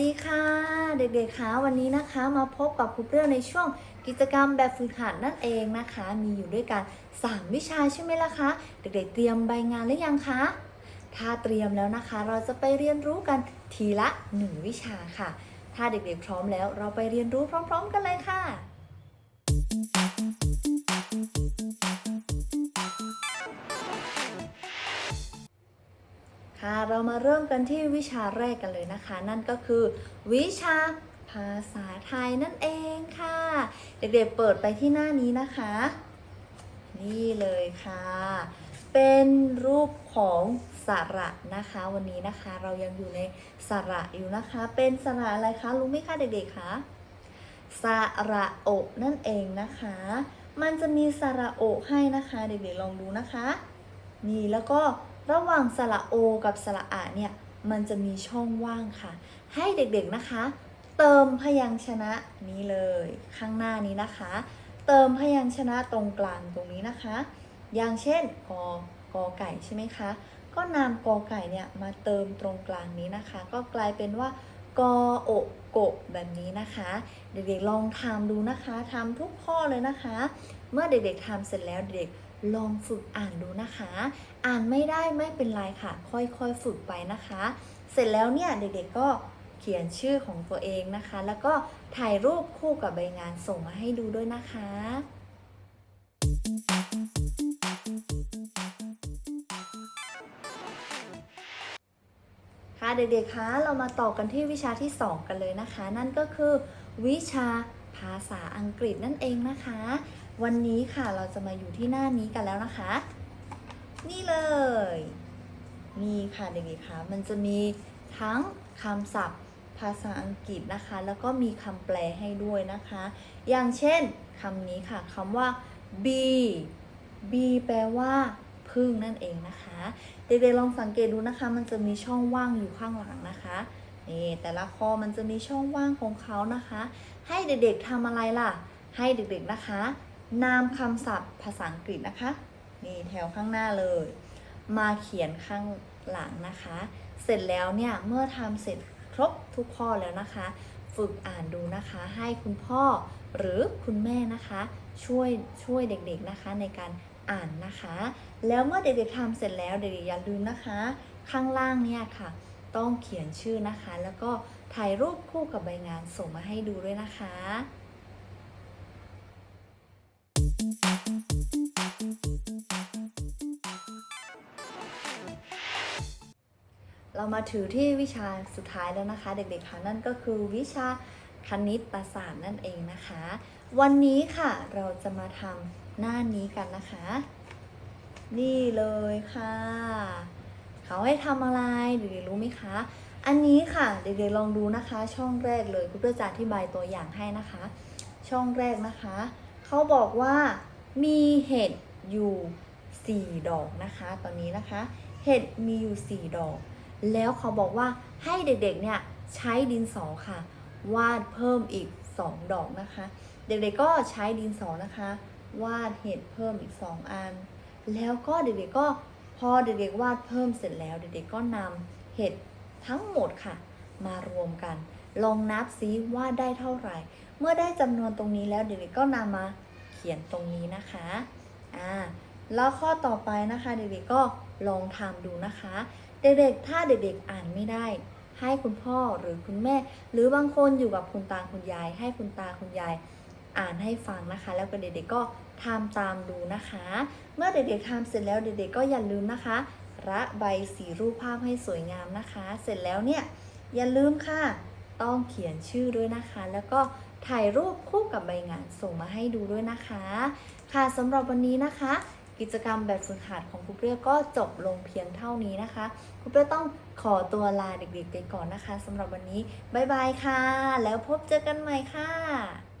ดีค่ะเด็กๆคะวันนี้นะคะมาพบกับครูเปรี้ยวในช่วงกิจกรรมแบบฝึกหัดนั่นเองนะคะ มีอยู่ด้วยกัน 3 วิชาใช่ไหมล่ะคะ เด็กๆเตรียมใบงานหรือยังคะ ถ้าเตรียมแล้วนะคะ เราจะไปเรียนรู้กันทีละ 1 วิชาค่ะ ถ้าเด็กๆพร้อมแล้ว เราไปเรียนรู้พร้อม ๆ กันเลยค่ะ เรามาเริ่มกันที่วิชาแรกกันเลยนะคะ นั่นก็คือ วิชาภาษาไทยนั่นเองค่ะ เด็กๆเปิดไปที่หน้านี้นะคะ นี่เลยค่ะ เป็นรูปของสระนะคะ วันนี้นะคะเรายังอยู่ในสระอยู่นะคะ เป็นสระอะไรคะรู้ไหมคะเด็กๆคะสระโอนั่นเองนะคะ มันจะมีสระโอให้นะคะ เด็กๆลองดูนะคะ นี่แล้วก็ ระหว่างสระโอกับสระอะเนี่ยมันจะมีช่องว่างค่ะ ให้เด็กๆนะคะ เติมพยัญชนะนี้เลย ข้างหน้านี้นะคะ เติมพยัญชนะตรงกลางตรงนี้นะคะ อย่างเช่นกอกอไก่ใช่ไหมคะ ก็นำกอไก่เนี่ยมาเติมตรงกลางนี้นะคะ ก็กลายเป็นว่ากอโอกโกแบบนี้นะคะ เด็กๆลองทำดูนะคะทำทุกข้อเลยนะคะ เมื่อเด็กๆทำเสร็จแล้วเด็ก ลองฝึกอ่านดูนะคะ อ่านไม่ได้ไม่เป็นไรค่ะ ค่อยๆฝึกไปนะคะ เสร็จแล้วเนี่ยเด็กๆก็เขียนชื่อของตัวเองนะคะ แล้วก็ถ่ายรูปคู่กับใบงานส่งมาให้ดูด้วยนะคะ ค่ะเด็กๆคะเรามาต่อกันที่วิชาที่ 2 กันเลยนะคะ นั่นก็คือวิชาภาษาอังกฤษนั่นเองนะคะ วันนี้ค่ะเราจะมาอยู่ที่หน้านี้กันแล้วนะคะ นี่เลย นี่ค่ะเด็กๆคะมันจะมีทั้งคำศัพท์ภาษาอังกฤษนะคะ แล้วก็มีคำแปลให้ด้วยนะคะ อย่างเช่นคำนี้ค่ะคำว่า bee bee แปลว่าพึ่งนั่นเองนะคะ เด็กๆลองสังเกตดูนะคะ มันจะมีช่องว่างอยู่ข้างหลังนะคะนี่แต่ละข้อมันจะมีช่องว่างของเขานะคะ ให้เด็กๆทำอะไรล่ะ ให้เด็กๆนะคะ นามคำศัพท์ภาษาอังกฤษนะคะ นี่แถวข้างหน้าเลย มาเขียนข้างหลังนะคะ เสร็จแล้วเนี่ย เมื่อทำเสร็จครบทุกข้อแล้วนะคะ ฝึกอ่านดูนะคะ ให้คุณพ่อหรือคุณแม่นะคะ ช่วยช่วยเด็กๆนะคะในการอ่านนะคะ แล้วเมื่อเด็กๆทำเสร็จแล้วเด็กๆอย่าลืมนะคะ ข้างล่างเนี่ยค่ะ ต้องเขียนชื่อนะคะ แล้วก็ถ่ายรูปคู่กับใบงานส่งมาให้ดูด้วยนะคะ เรามาถือที่วิชาสุดท้ายแล้วนะคะ เด็กๆค่ะนั่นก็คือวิชาคณิตศาสตร์นั่นเองนะคะ วันนี้ค่ะเราจะมาทำหน้านี้กันนะคะ นี่เลยค่ะ เขาให้ทำอะไรเด็กๆรู้ไหมคะ อันนี้ค่ะเด็กๆลองดูนะคะ ช่องแรกเลยคุณเพื่อจะอธิบายตัวอย่างให้นะคะ ช่องแรกนะคะ เขาบอกว่ามีเห็ดอยู่ 4 ดอกนะคะ ตอนนี้นะคะ เห็ดมีอยู่ 4 ดอก แล้วเขาบอกว่าให้เด็กๆเนี่ยใช้ดินสอค่ะ วาดเพิ่มอีก 2 ดอกนะคะ เด็กๆก็ใช้ดินสอนะคะ วาดเห็ดเพิ่มอีก 2 อัน แล้วก็เด็กๆก็พอเด็กๆวาดเพิ่มเสร็จแล้ว เด็กๆก็นำเห็ดทั้งหมดค่ะ มารวมกัน ลองนับซิว่าได้เท่าไหร่ เมื่อได้จำนวนตรงนี้แล้วเด็กๆก็นำมาเขียนตรงนี้นะคะอ่าแล้วข้อต่อไปนะคะเด็กๆก็ลองทำดูนะคะ เด็กๆ ถ้าเด็กๆอ่านไม่ได้ ให้คุณพ่อหรือคุณแม่ หรือบางคนอยู่กับคุณตาคุณยาย ให้คุณตาคุณยายอ่านให้ฟังนะคะ แล้วก็เด็กๆก็ทำตามดูนะคะ เมื่อเด็กๆทำเสร็จแล้วเด็กๆก็อย่าลืมนะคะ ระบายสีรูปภาพให้สวยงามนะคะ เสร็จแล้วเนี่ยอย่าลืมค่ะ ต้องเขียนชื่อด้วยนะคะ แล้วก็ถ่ายรูปคู่กับใบงานส่งมาให้ดูด้วยนะคะ ค่ะสำหรับวันนี้นะคะ กิจกรรมแบบฝึกหัดของครูเปรี้ยวก็จบลงเพียงเท่านี้นะคะครูเปรี้ยวต้องขอตัวลาเด็กๆไปก่อนนะคะสำหรับวันนี้บ๊ายบายค่ะ แล้วพบเจอกันใหม่ค่ะ